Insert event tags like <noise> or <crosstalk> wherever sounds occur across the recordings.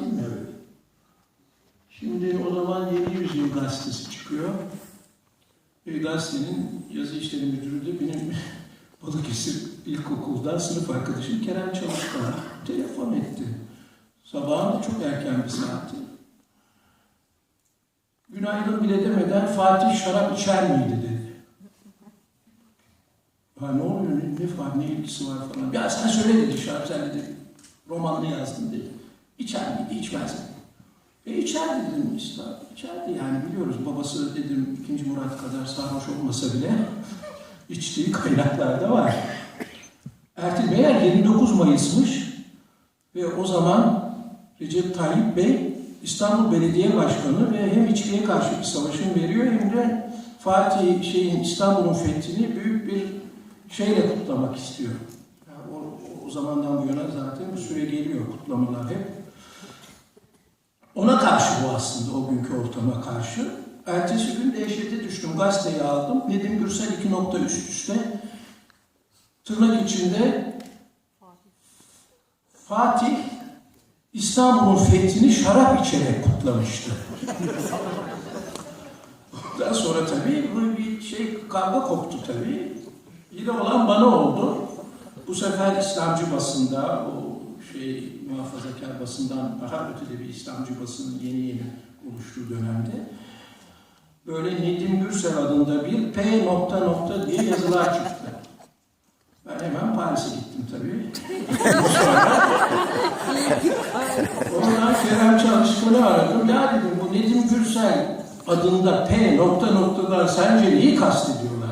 anlatayım mı? Şimdi o zaman Yeni Yüzyıl gazetesi çıkıyor. Ve gazetenin yazı işleri müdürü de benim <laughs> Balıkesir İlkokul'dan sınıf arkadaşım Kerem Çalışkan telefon etti. Sabahın çok erken bir saati. Günaydın bile demeden Fatih şarap içer miydi dedi. Ha ne oluyor, ne, ne ne ilgisi var falan. Ya sen söyle dedi şarap, sen dedi romanını yazdın dedi. İçer miydi, içmez mi? E içerdi dedim İslam. İçerdi yani biliyoruz babası dedim 2. Murat kadar sarhoş olmasa bile <laughs> içtiği kaynaklarda var. Ertil meğer 29 Mayıs'mış ve o zaman Recep Tayyip Bey İstanbul Belediye Başkanı ve hem içkiye karşı bir savaşın veriyor hem de Fatih şeyin İstanbul'un fethini büyük bir şeyle kutlamak istiyor. Yani o, o zamandan bu yana zaten bir süre geliyor kutlamalar hep. Ona karşı bu aslında o günkü ortama karşı. Ertesi gün dehşete düştüm. Gazeteyi aldım. Nedim Gürsel iki nokta üst üste. Tırnak içinde Fatih İstanbul'un fethini şarap içerek kutlamıştı. Ondan sonra tabii bu bir şey kavga koptu tabii. Yine olan bana oldu. Bu sefer İslamcı basında, şey muhafazakar basından daha ötede bir İslamcı basının yeni yeni oluştuğu dönemde böyle Nedim Gürsel adında bir P nokta nokta diye yazılar çıktı. Ben hemen Paris'e gittim tabii. <laughs> Ondan Kerem Çalışkan'ı aradım. Ya dedim bu Nedim Gürsel adında P nokta noktadan sence neyi kastediyorlar?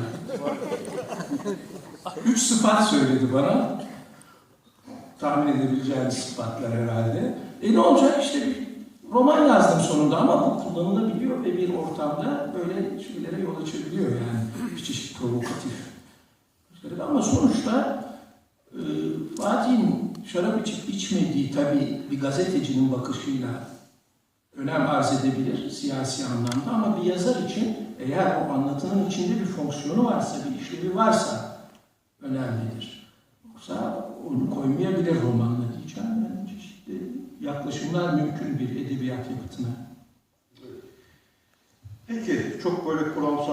Üç sıfat söyledi bana. Tahmin edebileceğiniz sıfatlar herhalde. E ne olacak işte bir roman yazdım sonunda ama bu kullanılabiliyor ve bir ortamda böyle şeylere yol açabiliyor yani. Bir çeşit provokatif. Ama sonuçta e, Fatih'in şarap içip içmediği tabii bir gazetecinin bakışıyla önem arz edebilir siyasi anlamda ama bir yazar için eğer o anlatının içinde bir fonksiyonu varsa, bir işlevi varsa önemlidir. Yoksa onu koymayabilir romanla diyeceğim. Yani çeşitli yaklaşımlar mümkün bir edebiyat yapıtına. Peki çok böyle kuramsal